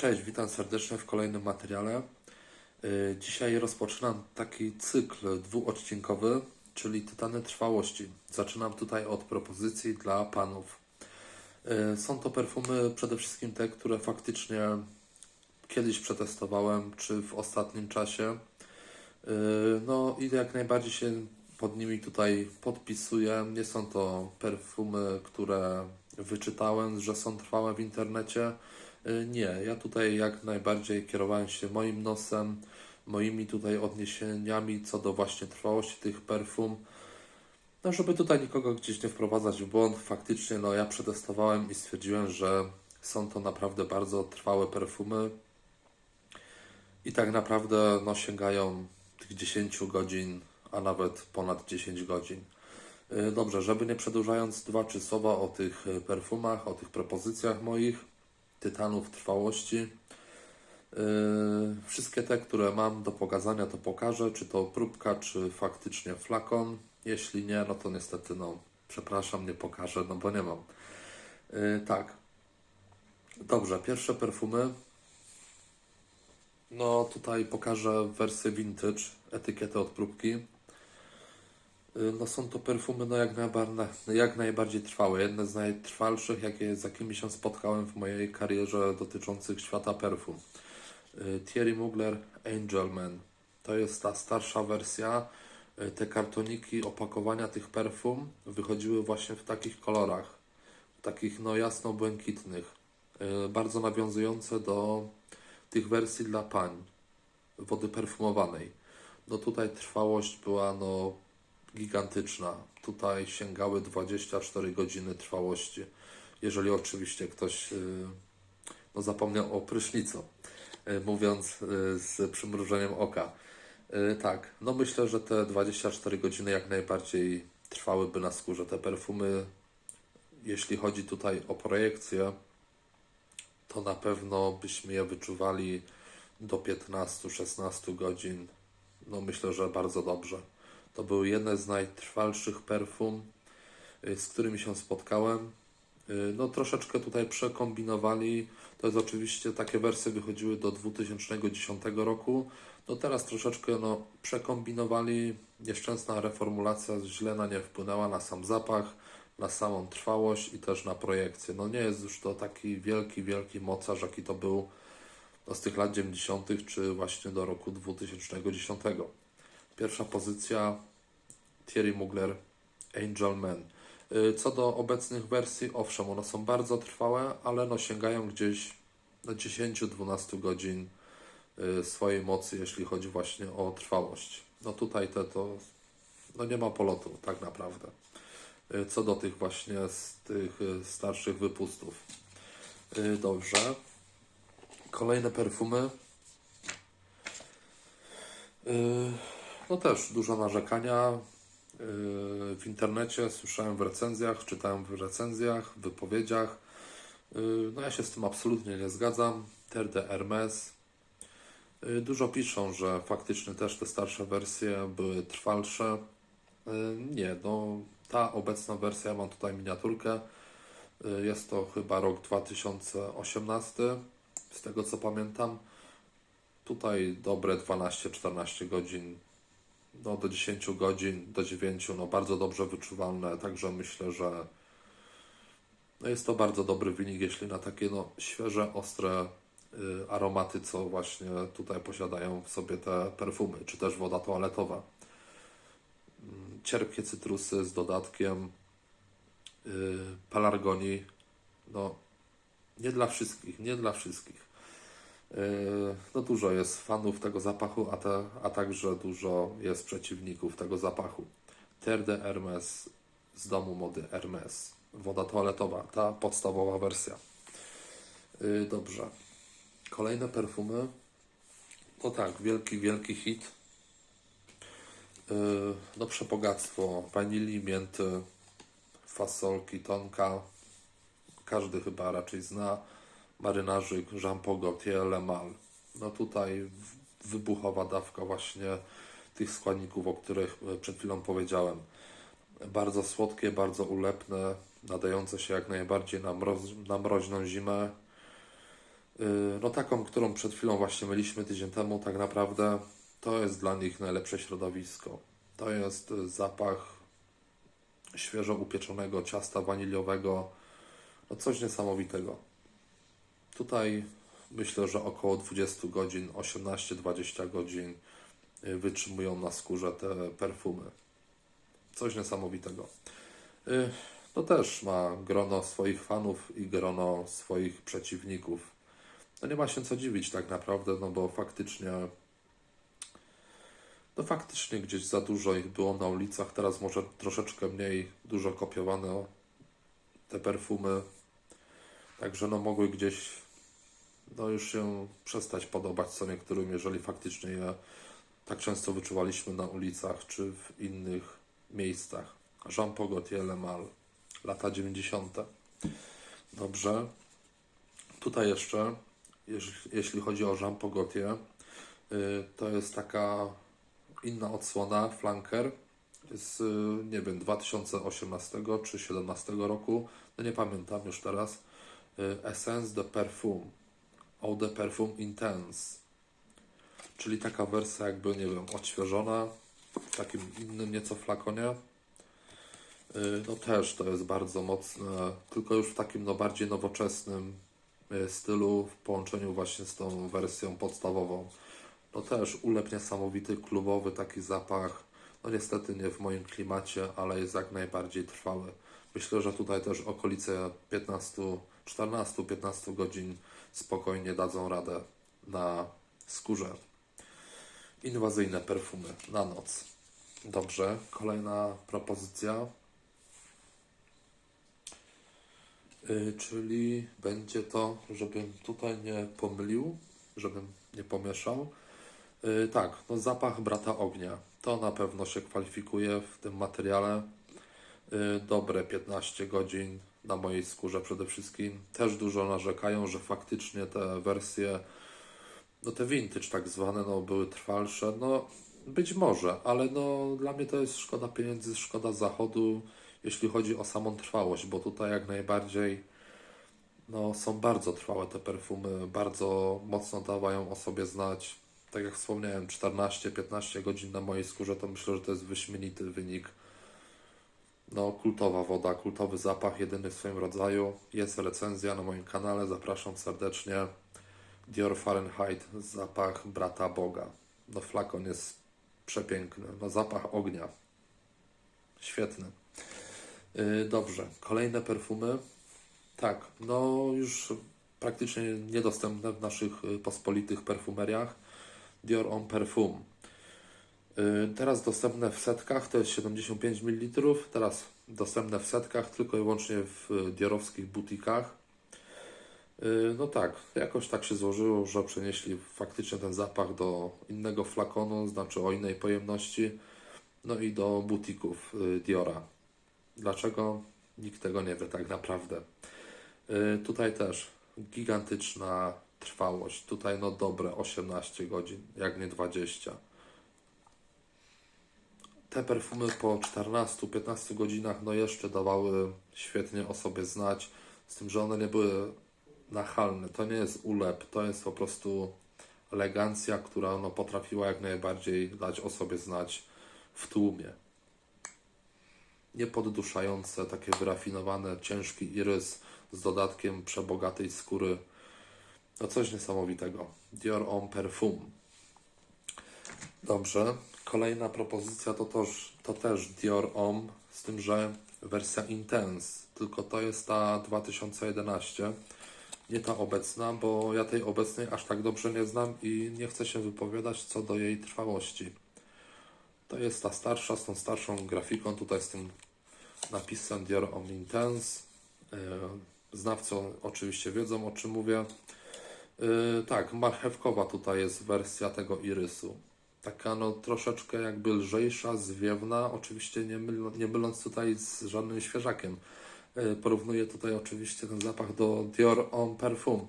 Cześć, witam serdecznie w kolejnym materiale. Yy, Dzisiaj rozpoczynam taki cykl dwuodcinkowy, czyli Tytany Trwałości. Zaczynam tutaj od propozycji dla panów. Yy, Są to perfumy przede wszystkim te, które faktycznie kiedyś przetestowałem, czy w ostatnim czasie. Yy, No i jak najbardziej się pod nimi tutaj podpisuję. Nie są to perfumy, które wyczytałem, że są trwałe w internecie. Yy, Nie, ja tutaj jak najbardziej kierowałem się moim nosem, moimi tutaj odniesieniami co do właśnie trwałości tych perfum. No, żeby tutaj nikogo gdzieś nie wprowadzać w błąd, faktycznie no ja przetestowałem i stwierdziłem, że są to naprawdę bardzo trwałe perfumy i tak naprawdę no, sięgają tych 10 godzin, a nawet ponad 10 godzin. Yy, Dobrze, żeby nie przedłużając, dwa trzy słowa o tych y, perfumach, o tych propozycjach moich, tytanów trwałości. Yy, Wszystkie te, które mam do pokazania, to pokażę, czy to próbka, czy faktycznie flakon. Jeśli nie, no to niestety, no, przepraszam, nie pokażę, no bo nie mam. Yy, tak. Dobrze, pierwsze perfumy. No tutaj pokażę wersję vintage, etykietę od próbki. Yy, No są to perfumy no jak, najbar- jak najbardziej trwałe. Jedne z najtrwalszych, jakie, z jakimi się spotkałem w mojej karierze dotyczących świata perfum. Yy, Thierry Mugler Angelman. To jest ta starsza wersja. Yy, Te kartoniki opakowania tych perfum wychodziły właśnie w takich kolorach. Takich no jasno-błękitnych. Bardzo nawiązujące do tych wersji dla pań. Wody perfumowanej. No tutaj trwałość była no gigantyczna. Tutaj sięgały 24 godziny trwałości. Jeżeli oczywiście ktoś yy, no, zapomniał o prysznicu, yy, mówiąc yy, z przymrużeniem oka. Tak, no myślę, że te 24 godziny jak najbardziej trwałyby na skórze. Te perfumy, jeśli chodzi tutaj o projekcję, to na pewno byśmy je wyczuwali do 15-16 godzin. No myślę, że bardzo dobrze. To były jedne z najtrwalszych perfum, y, z którymi się spotkałem. Y, No troszeczkę tutaj przekombinowali. To jest oczywiście takie wersje wychodziły do 2010 roku. No teraz troszeczkę no, przekombinowali. Nieszczęsna reformulacja źle na nie wpłynęła na sam zapach, na samą trwałość i też na projekcję. No nie jest już to taki wielki, wielki mocarz, jaki to był no, z tych lat 90. czy właśnie do roku 2010. Pierwsza pozycja Thierry Mugler Angel Man. Y, Co do obecnych wersji, owszem, one są bardzo trwałe, ale no sięgają gdzieś do 10-12 godzin y, swojej mocy, jeśli chodzi właśnie o trwałość. No tutaj te to no nie ma polotu tak naprawdę. Y, Co do tych właśnie z tych starszych wypustów. Dobrze. Kolejne perfumy. No też dużo narzekania. Y, W internecie słyszałem w recenzjach, czytałem w recenzjach, w wypowiedziach. Y, No ja się z tym absolutnie nie zgadzam. Terre de Hermes. Y, Dużo piszą, że faktycznie też te starsze wersje były trwalsze. Nie, no ta obecna wersja, mam tutaj miniaturkę. Jest to chyba rok 2018, z tego co pamiętam. Tutaj dobre 12-14 godzin, no do 10 godzin, do 9, no bardzo dobrze wyczuwalne, także myślę, że no jest to bardzo dobry wynik, jeśli na takie no świeże, ostre y, aromaty, co właśnie tutaj posiadają w sobie te perfumy, czy też woda toaletowa. Mm, Cierpkie cytrusy z dodatkiem y, pelargonii, no nie dla wszystkich, nie dla wszystkich. Yy, No dużo jest fanów tego zapachu, a, te, a także dużo jest przeciwników tego zapachu. Terre de Hermes z domu mody Hermes. Woda toaletowa, ta podstawowa wersja. Yy, Dobrze. Kolejne perfumy. No tak, wielki, wielki hit. Yy, No przepogactwo wanilii, mięty, fasolki, tonka. Każdy chyba raczej zna. Marynarzyk, Jean Paul Gaultier, Le Mal. No tutaj wybuchowa dawka właśnie tych składników, o których e, przed chwilą powiedziałem. Bardzo słodkie, bardzo ulepne, nadające się jak najbardziej na, mroz, na mroźną zimę. Yy, No taką, którą przed chwilą właśnie mieliśmy tydzień temu, tak naprawdę to jest dla nich najlepsze środowisko. To jest y, zapach świeżo upieczonego ciasta waniliowego, no coś niesamowitego. Tutaj myślę, że około 20 godzin, 18-20 godzin y, wytrzymują na skórze te perfumy. Coś niesamowitego. Y, No też ma grono swoich fanów i grono swoich przeciwników. No nie ma się co dziwić tak naprawdę, no bo faktycznie no faktycznie gdzieś za dużo ich było na ulicach, teraz może troszeczkę mniej, dużo kopiowano te perfumy. Także no mogły gdzieś no już się przestać podobać co niektórym, jeżeli faktycznie je tak często wyczuwaliśmy na ulicach czy w innych miejscach. Jean Paul Gaultier Le Mal, lata 90. Dobrze. Tutaj jeszcze, jeśli chodzi o Jean Paul Gaultier, y, to jest taka inna odsłona, flanker z, y, nie wiem, 2018 czy 2017 roku, no nie pamiętam już teraz, Essence de Parfum, Eau de Parfum Intense, czyli taka wersja jakby, nie wiem, odświeżona, w takim innym nieco flakonie. Y, No też to jest bardzo mocne, tylko już w takim no bardziej nowoczesnym y, stylu w połączeniu właśnie z tą wersją podstawową. No też ulep niesamowity, klubowy taki zapach. No niestety nie w moim klimacie, ale jest jak najbardziej trwały. Myślę, że tutaj też okolice 15, 14-15 godzin spokojnie dadzą radę na skórze. Inwazyjne perfumy na noc. Dobrze, kolejna propozycja. Y, czyli będzie to, żebym tutaj nie pomylił, żebym nie pomieszał. Y, tak, no zapach brata ognia. To na pewno się kwalifikuje w tym materiale. Y, dobre 15 godzin na mojej skórze przede wszystkim. Też dużo narzekają, że faktycznie te wersje, no te vintage tak zwane, no były trwalsze. No być może, ale no dla mnie to jest szkoda pieniędzy, szkoda zachodu, jeśli chodzi o samą trwałość, bo tutaj jak najbardziej no, są bardzo trwałe te perfumy, bardzo mocno dawają o sobie znać. Tak jak wspomniałem, 14-15 godzin na mojej skórze, to myślę, że to jest wyśmienity wynik. No, kultowa woda, kultowy zapach, jedyny w swoim rodzaju. Jest recenzja na moim kanale, zapraszam serdecznie. Dior Fahrenheit, zapach brata Boga. No, flakon jest przepiękny. No, zapach ognia. Świetny. Yy, dobrze, kolejne perfumy. Tak, no już praktycznie niedostępne w naszych y, pospolitych perfumeriach. Dior Homme Parfum. Y, Teraz dostępne w setkach to jest 75 ml. Teraz dostępne w setkach tylko i wyłącznie w y, diorowskich butikach. Y, No tak, jakoś tak się złożyło, że przenieśli faktycznie ten zapach do innego flakonu, znaczy o innej pojemności, no i do butików Diora. Dlaczego? Nikt tego nie wie tak naprawdę. Tutaj też gigantyczna trwałość. Tutaj no dobre 18 godzin, jak nie 20. Te perfumy po 14-15 godzinach no jeszcze dawały świetnie o sobie znać, z tym, że one nie były nachalne. To nie jest ulep, to jest po prostu elegancja, która no potrafiła jak najbardziej dać o sobie znać w tłumie. Niepodduszające, takie wyrafinowane, ciężki irys z dodatkiem przebogatej skóry. No coś niesamowitego. Dior Homme Parfum. Dobrze. Kolejna propozycja to też, to też Dior Homme, z tym, że wersja Intense, tylko to jest ta 2011, nie ta obecna, bo ja tej obecnej aż tak dobrze nie znam i nie chcę się wypowiadać co do jej trwałości. To jest ta starsza, z tą starszą grafiką, tutaj z tym napisem Dior Homme Intense. Yy, Znawcy oczywiście wiedzą o czym mówię. Yy, tak, marchewkowa tutaj jest wersja tego irysu. Taka no troszeczkę jakby lżejsza, zwiewna, oczywiście nie, myl, nie myląc tutaj z żadnym świeżakiem. Yy, porównuję tutaj oczywiście ten zapach do Dior Homme Parfum.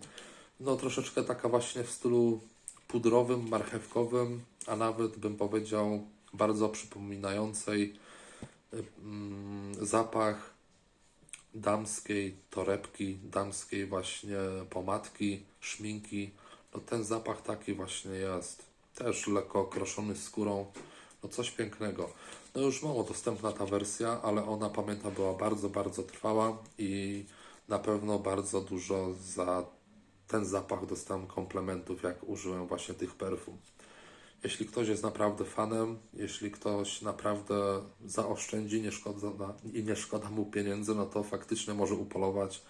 No troszeczkę taka właśnie w stylu pudrowym, marchewkowym, a nawet bym powiedział bardzo przypominającej yy, mm, zapach damskiej torebki, damskiej właśnie pomadki, szminki. No ten zapach taki właśnie jest. Też lekko okroszony skórą. No coś pięknego. No już mało dostępna ta wersja, ale ona pamiętam była bardzo, bardzo trwała i na pewno bardzo dużo za ten zapach dostałem komplementów, jak użyłem właśnie tych perfum. Jeśli ktoś jest naprawdę fanem, jeśli ktoś naprawdę zaoszczędzi nie szkoda, i nie szkoda mu pieniędzy, no to faktycznie może upolować,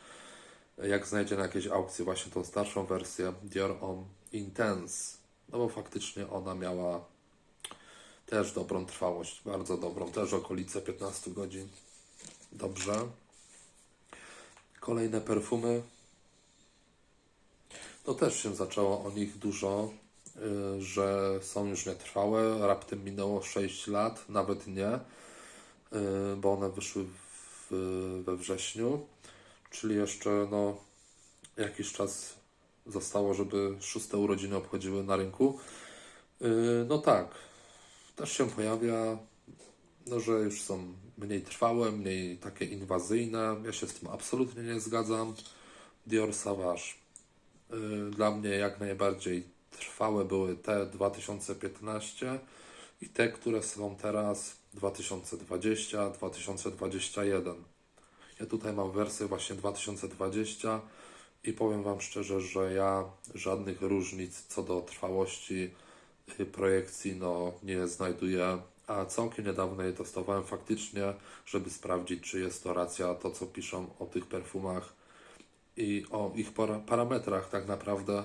jak znajdzie na jakiejś aukcji właśnie tą starszą wersję Dior Homme Intense. No bo faktycznie ona miała też dobrą trwałość, bardzo dobrą, też okolice 15 godzin. Dobrze. Kolejne perfumy. To też się zaczęło o nich dużo, y, że są już nietrwałe. Raptem minęło 6 lat, nawet nie, y, bo one wyszły w, we wrześniu, czyli jeszcze no, jakiś czas zostało, żeby szóste urodziny obchodziły na rynku. Y, No tak, też się pojawia, no, że już są mniej trwałe, mniej takie inwazyjne. Ja się z tym absolutnie nie zgadzam. Dior Savage. Y, Dla mnie jak najbardziej trwałe były te 2015 i te, które są teraz 2020, 2021. Ja tutaj mam wersję właśnie 2020 i powiem Wam szczerze, że ja żadnych różnic co do trwałości y, projekcji no, nie znajduję, a całkiem niedawno je testowałem faktycznie, żeby sprawdzić, czy jest to racja, to co piszą o tych perfumach i o ich para- parametrach tak naprawdę.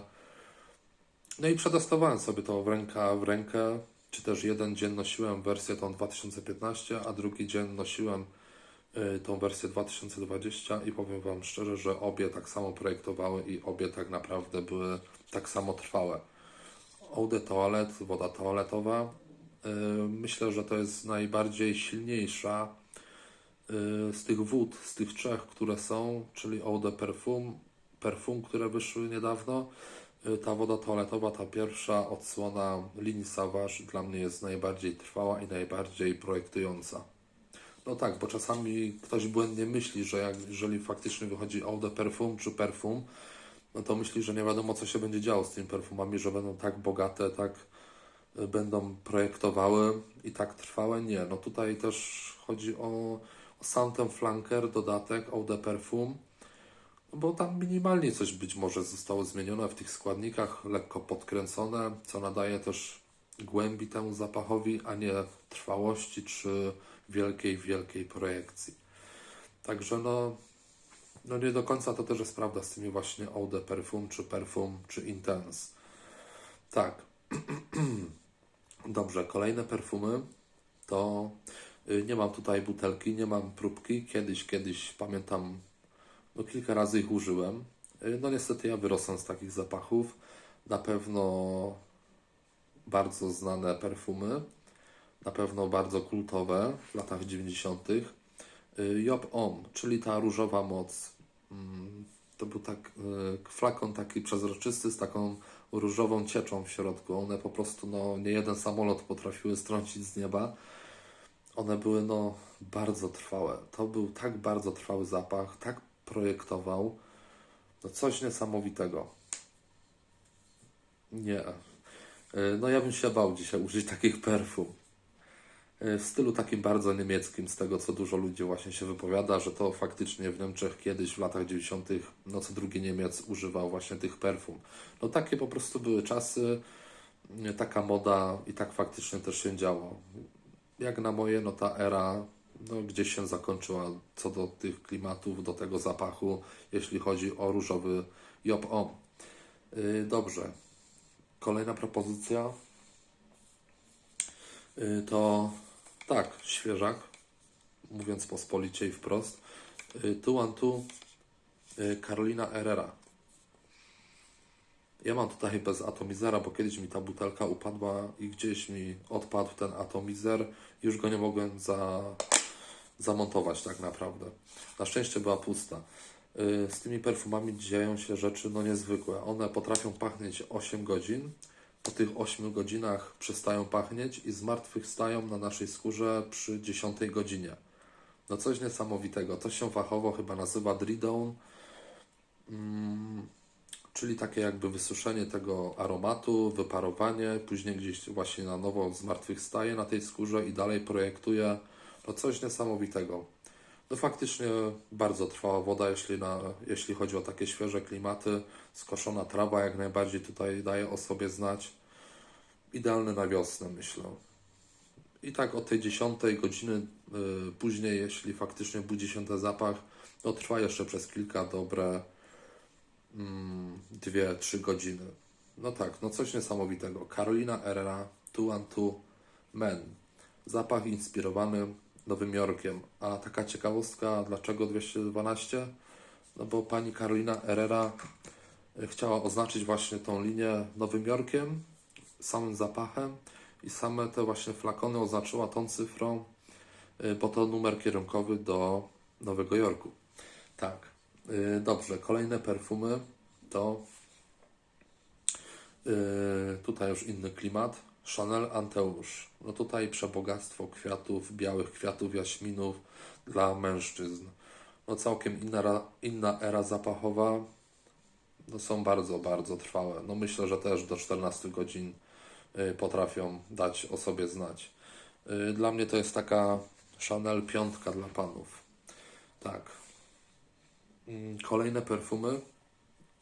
No i przetestowałem sobie to w ręka w rękę, czy też jeden dzień nosiłem wersję tą 2015, a drugi dzień nosiłem tą wersję 2020 i powiem Wam szczerze, że obie tak samo projektowały i obie tak naprawdę były tak samo trwałe. Eau de toilet, woda toaletowa. y, Myślę, że to jest najbardziej silniejsza y, z tych wód, z tych trzech, które są, czyli Eau de Perfum, perfum, które wyszły niedawno. Y, Ta woda toaletowa, ta pierwsza odsłona linii Savage dla mnie jest najbardziej trwała i najbardziej projektująca. No tak, bo czasami ktoś błędnie myśli, że jak, jeżeli faktycznie wychodzi eau de perfum czy perfum, no to myśli, że nie wiadomo co się będzie działo z tymi perfumami, że będą tak bogate, tak y, będą projektowały i tak trwałe. Nie, no tutaj też chodzi o, o sam ten flanker, dodatek eau de perfum, no bo tam minimalnie coś być może zostało zmienione w tych składnikach, lekko podkręcone, co nadaje też głębi temu zapachowi, a nie trwałości czy wielkiej, wielkiej projekcji. Także no, no nie do końca to też jest prawda z tymi właśnie eau de perfum, czy perfum, czy intense. Tak. Dobrze, kolejne perfumy to y, nie mam tutaj butelki, nie mam próbki. Kiedyś, kiedyś pamiętam, no kilka razy ich użyłem. Y, No niestety ja wyrosłem z takich zapachów. Na pewno bardzo znane perfumy, na pewno bardzo kultowe w latach 90. Y, Job Om, czyli ta różowa moc. Mm, To był tak y, flakon taki przezroczysty z taką różową cieczą w środku. One po prostu, no, nie jeden samolot potrafiły strącić z nieba. One były, no, bardzo trwałe. To był tak bardzo trwały zapach, tak projektował. No, coś niesamowitego. Nie. Y, No, ja bym się bał dzisiaj użyć takich perfum. Y, W stylu takim bardzo niemieckim, z tego co dużo ludzi właśnie się wypowiada, że to faktycznie w Niemczech kiedyś w latach 90. no co drugi Niemiec używał właśnie tych perfum. No takie po prostu były czasy, y, taka moda i tak faktycznie też się działo. Jak na moje, no ta era no, gdzieś się zakończyła co do tych klimatów, do tego zapachu, jeśli chodzi o różowy Job Om. Y, Dobrze. Kolejna propozycja to tak, świeżak, mówiąc pospolicie i wprost. Y, Tu and tu y, Carolina Herrera. Ja mam tutaj bez atomizera, bo kiedyś mi ta butelka upadła i gdzieś mi odpadł ten atomizer. Już go nie mogłem za, zamontować tak naprawdę. Na szczęście była pusta. Y, Z tymi perfumami dzieją się rzeczy no niezwykłe. One potrafią pachnieć 8 godzin. Po tych 8 godzinach przestają pachnieć i zmartwychwstają na naszej skórze przy 10 godzinie. No coś niesamowitego. To się fachowo chyba nazywa Dridon, mm, czyli takie jakby wysuszenie tego aromatu, wyparowanie, później gdzieś właśnie na nowo zmartwychwstaje na tej skórze i dalej projektuje. No coś niesamowitego. No faktycznie bardzo trwała woda, jeśli, na, jeśli chodzi o takie świeże klimaty. Skoszona trawa jak najbardziej tutaj daje o sobie znać. Idealny na wiosnę, myślę. I tak od tej 10 godziny y, później, jeśli faktycznie budzi się ten zapach, to trwa jeszcze przez kilka dobre mm, 2-3 godziny. No tak, no coś niesamowitego. Carolina Herrera, Two and Two Men. Zapach inspirowany Nowym Jorkiem. A taka ciekawostka, dlaczego 212? No bo pani Carolina Herrera y, chciała oznaczyć właśnie tą linię Nowym Jorkiem, samym zapachem i same te właśnie flakony oznaczyła tą cyfrą, y, bo to numer kierunkowy do Nowego Jorku. Tak. Y, Dobrze, kolejne perfumy to tutaj już inny klimat. Chanel Anteusz. No tutaj przebogactwo kwiatów, białych kwiatów, jaśminów dla mężczyzn. No całkiem inna, inna era zapachowa. No są bardzo, bardzo trwałe. No myślę, że też do 14 godzin y, potrafią dać o sobie znać. Y, Dla mnie to jest taka Chanel piątka dla panów. Tak. Mm, Kolejne perfumy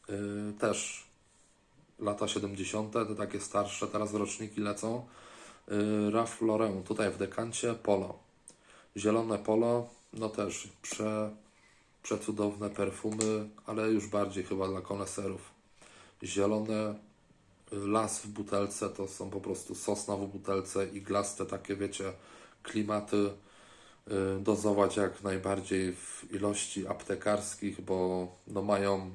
y, też lata 70., te takie starsze, teraz roczniki lecą. Y, Ralph Lauren, tutaj w dekancie polo. Zielone polo, no też prze, przecudowne perfumy, ale już bardziej chyba dla koneserów. Zielone y, las w butelce to są po prostu sosna w butelce i glaste takie, wiecie, klimaty y, dozować jak najbardziej w ilości aptekarskich, bo no mają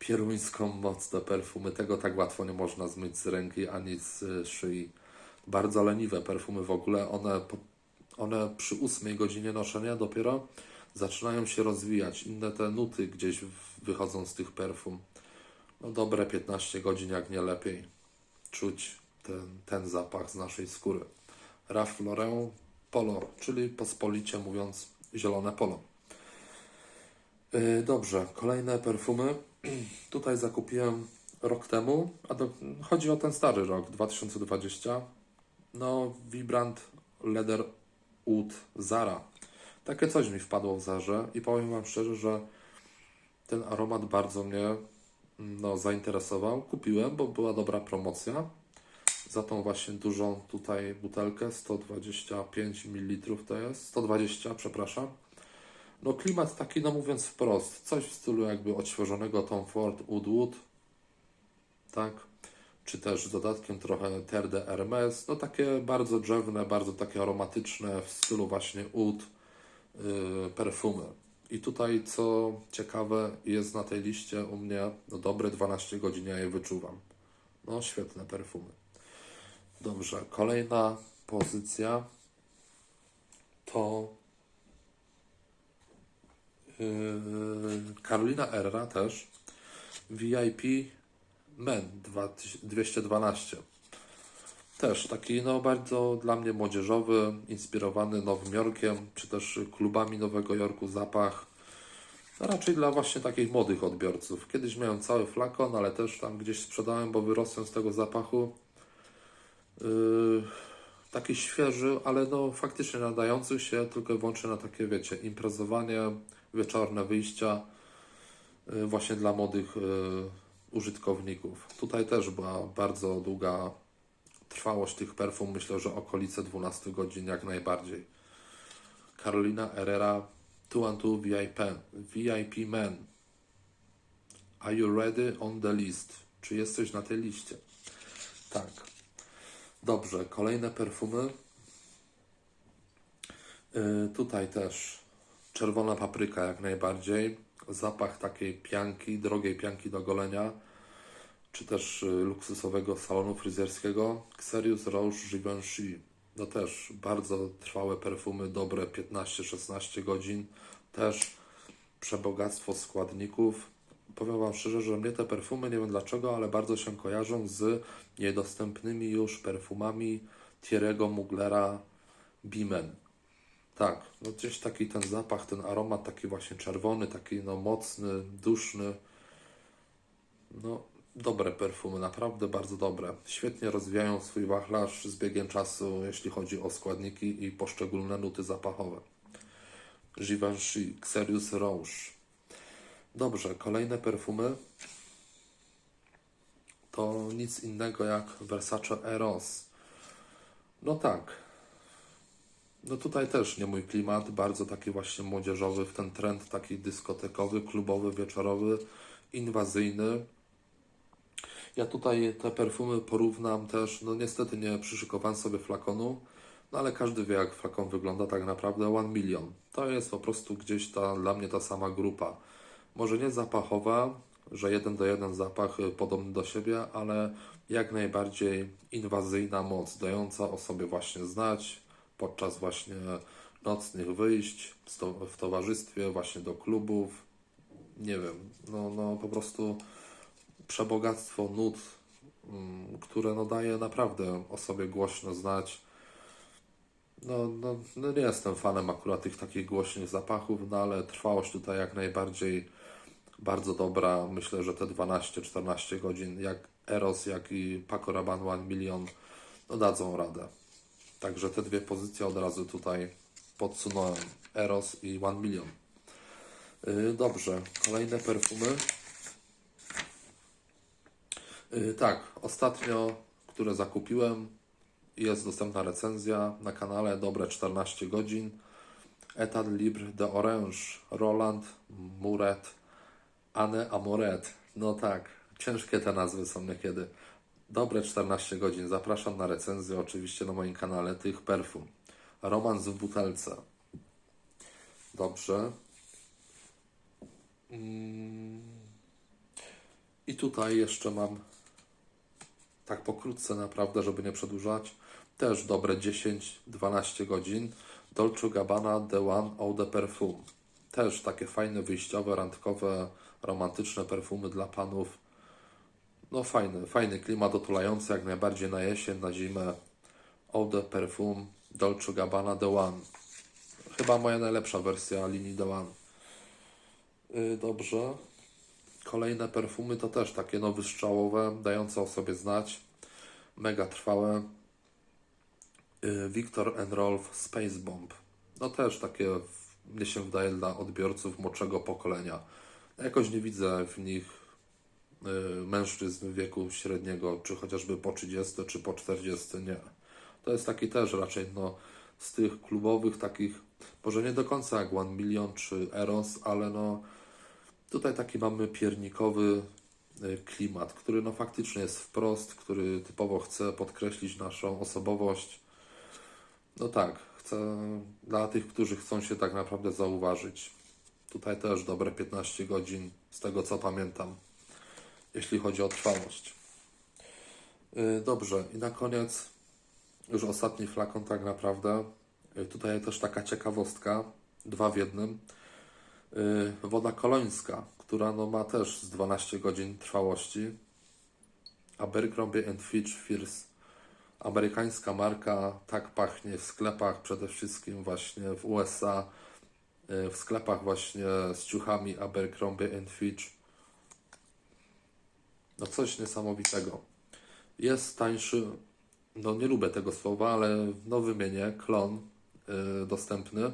pieruńską moc te perfumy. Tego tak łatwo nie można zmyć z ręki ani z y, szyi. Bardzo leniwe perfumy w ogóle. One, one przy ósmej godzinie noszenia dopiero zaczynają się rozwijać. Inne te nuty gdzieś wychodzą z tych perfum. No dobre 15 godzin, jak nie lepiej. Czuć ten, ten zapach z naszej skóry. Ralph Lauren Polo, czyli pospolicie mówiąc zielone polo. Yy, Dobrze, kolejne perfumy. Tutaj zakupiłem rok temu, a do, chodzi o ten stary rok, 2020. No, Vibrant Leather Oud Zara. Takie coś mi wpadło w Zarze i powiem Wam szczerze, że ten aromat bardzo mnie no, zainteresował. Kupiłem, bo była dobra promocja. Za tą właśnie dużą tutaj butelkę, 125 ml to jest, 120, przepraszam. No klimat taki, no mówiąc wprost, coś w stylu jakby odświeżonego Tom Ford Woodwood, tak? Czy też z dodatkiem trochę Terre Hermes, no takie bardzo drzewne, bardzo takie aromatyczne w stylu właśnie oud yy, perfumy. I tutaj co ciekawe jest na tej liście u mnie, no dobre 12 godzin ja je wyczuwam. No świetne perfumy. Dobrze, kolejna pozycja to Karolina Herrera też. VIP Men 2000 212. Też taki no bardzo dla mnie młodzieżowy, inspirowany Nowym Jorkiem, czy też klubami Nowego Jorku zapach. No raczej dla właśnie takich młodych odbiorców. Kiedyś miałem cały flakon, ale też tam gdzieś sprzedałem, bo wyrosłem z tego zapachu. Yy, taki świeży, ale no faktycznie nadający się tylko i wyłącznie na takie, wiecie, imprezowanie, wieczorne wyjścia y, właśnie dla młodych y, użytkowników. Tutaj też była bardzo długa trwałość tych perfum, myślę, że okolice 12 godzin jak najbardziej. Carolina Herrera, Two and Two VIP, VIP Men. Are you ready on the list? Czy jesteś na tej liście? Tak. Dobrze, kolejne perfumy. Yy, tutaj też czerwona papryka jak najbardziej. Zapach takiej pianki, drogiej pianki do golenia, czy też y, luksusowego salonu fryzjerskiego. Xerius Rouge Givenchy. No też bardzo trwałe perfumy, dobre 15-16 godzin. Też przebogactwo składników. Powiem Wam szczerze, że mnie te perfumy, nie wiem dlaczego, ale bardzo się kojarzą z niedostępnymi już perfumami Thierry'ego Muglera Bimen. Tak, no gdzieś taki ten zapach, ten aromat taki właśnie czerwony, taki no mocny, duszny. No, dobre perfumy, naprawdę bardzo dobre. Świetnie rozwijają swój wachlarz z biegiem czasu, jeśli chodzi o składniki i poszczególne nuty zapachowe. Givenchy, Xerius Rouge. Dobrze, kolejne perfumy to nic innego jak Versace Eros. No tak. No tutaj też nie mój klimat, bardzo taki właśnie młodzieżowy, w ten trend taki dyskotekowy, klubowy, wieczorowy, inwazyjny. Ja tutaj te perfumy porównam też, no niestety nie przyszykowałem sobie flakonu, no ale każdy wie jak flakon wygląda tak naprawdę One Million. To jest po prostu gdzieś ta, dla mnie ta sama grupa. Może nie zapachowa, że jeden do jeden zapach y, podobny do siebie, ale jak najbardziej inwazyjna moc, dająca o sobie właśnie znać podczas właśnie nocnych wyjść w towarzystwie, właśnie do klubów. Nie wiem, no, no po prostu przebogactwo nut, mm, które no daje naprawdę o sobie głośno znać. No, no, no nie jestem fanem akurat tych takich głośnych zapachów, no ale trwałość tutaj jak najbardziej bardzo dobra. Myślę, że te 12-14 godzin, jak Eros, jak i Paco Rabanne One Million, no dadzą radę. Także te dwie pozycje od razu tutaj podsunąłem. Eros i One Million. Yy, dobrze, kolejne perfumy. Yy, tak, ostatnio, które zakupiłem, jest dostępna recenzja na kanale Dobre 14 godzin. Etat Libre de Orange, Roland, Muret, Anne Amoret. No tak, ciężkie te nazwy są niekiedy. Dobre 14 godzin. Zapraszam na recenzję oczywiście na moim kanale tych perfum. Romans w butelce. Dobrze. Mm. I tutaj jeszcze mam tak pokrótce naprawdę, żeby nie przedłużać. Też dobre 10-12 godzin. Dolce Gabbana The One Eau de Perfume. Też takie fajne, wyjściowe, randkowe, romantyczne perfumy dla panów. No fajny, fajny klimat otulający jak najbardziej na jesień, na zimę. Eau de Perfume Dolce Gabbana The One. Chyba moja najlepsza wersja linii The One. Yy, dobrze. Kolejne perfumy to też takie no wystrzałowe, dające o sobie znać. Mega trwałe. Yy, Victor and Rolf Space Bomb. No też takie, mnie się wydaje, dla odbiorców młodszego pokolenia. Jakoś nie widzę w nich y, mężczyzn wieku średniego, czy chociażby po 30, czy po 40, nie. To jest taki też raczej no, z tych klubowych takich, może nie do końca jak One Million czy Eros, ale no tutaj taki mamy piernikowy y, klimat, który no faktycznie jest wprost, który typowo chce podkreślić naszą osobowość. No tak, chcę dla tych, którzy chcą się tak naprawdę zauważyć. Tutaj też dobre 15 godzin, z tego co pamiętam, jeśli chodzi o trwałość. Yy, Dobrze, i na koniec już ostatni flakon tak naprawdę. Yy, Tutaj też taka ciekawostka, dwa w jednym. Yy, Woda kolońska, która no ma też z 12 godzin trwałości. Abercrombie Fitch Fierce. Amerykańska marka, tak pachnie w sklepach, przede wszystkim właśnie w USA, w sklepach właśnie z ciuchami Abercrombie Fitch. No coś niesamowitego. Jest tańszy, no nie lubię tego słowa, ale no wymienię, klon y, dostępny.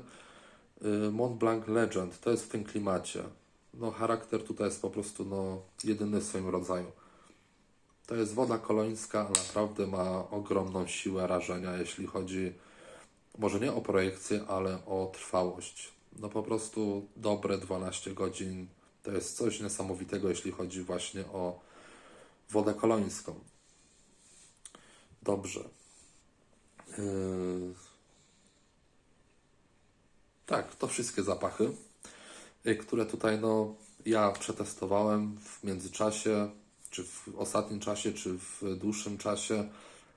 Y, Mont Blanc Legend, to jest w tym klimacie. No charakter tutaj jest po prostu no jedyny w swoim rodzaju. To jest woda kolońska, naprawdę ma ogromną siłę rażenia, jeśli chodzi może nie o projekcję, ale o trwałość. No po prostu dobre 12 godzin to jest coś niesamowitego, jeśli chodzi właśnie o wodę kolońską. Dobrze. Yy... Tak, to wszystkie zapachy, yy, które tutaj no, ja przetestowałem w międzyczasie, czy w ostatnim czasie, czy w dłuższym czasie,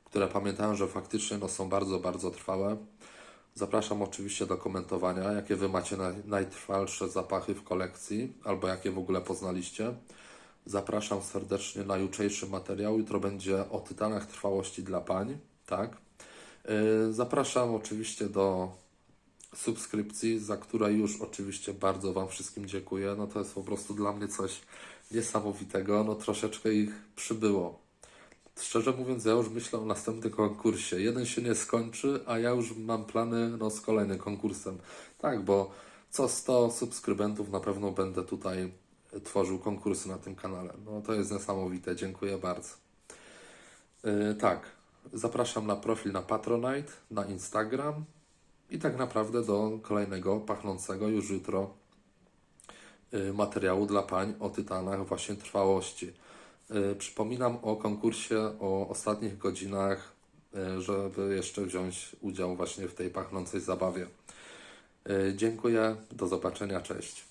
które pamiętałem, że faktycznie no, są bardzo, bardzo trwałe. Zapraszam oczywiście do komentowania, jakie Wy macie naj, najtrwalsze zapachy w kolekcji, albo jakie w ogóle poznaliście. Zapraszam serdecznie na jutrzejszy materiał. Jutro będzie o tytanach trwałości dla pań, tak? Yy, Zapraszam oczywiście do subskrypcji, za które już oczywiście bardzo Wam wszystkim dziękuję. No to jest po prostu dla mnie coś niesamowitego. No troszeczkę ich przybyło. Szczerze mówiąc, ja już myślę o następnym konkursie. Jeden się nie skończy, a ja już mam plany no, z kolejnym konkursem. Tak, bo co 100 subskrybentów na pewno będę tutaj tworzył konkursy na tym kanale. No to jest niesamowite. Dziękuję bardzo. Yy, tak, zapraszam na profil na Patronite, na Instagram i tak naprawdę do kolejnego pachnącego już jutro y, materiału dla pań o tytanach właśnie trwałości. Y, Przypominam o konkursie o ostatnich godzinach, y, żeby jeszcze wziąć udział właśnie w tej pachnącej zabawie. Y, Dziękuję, do zobaczenia, cześć.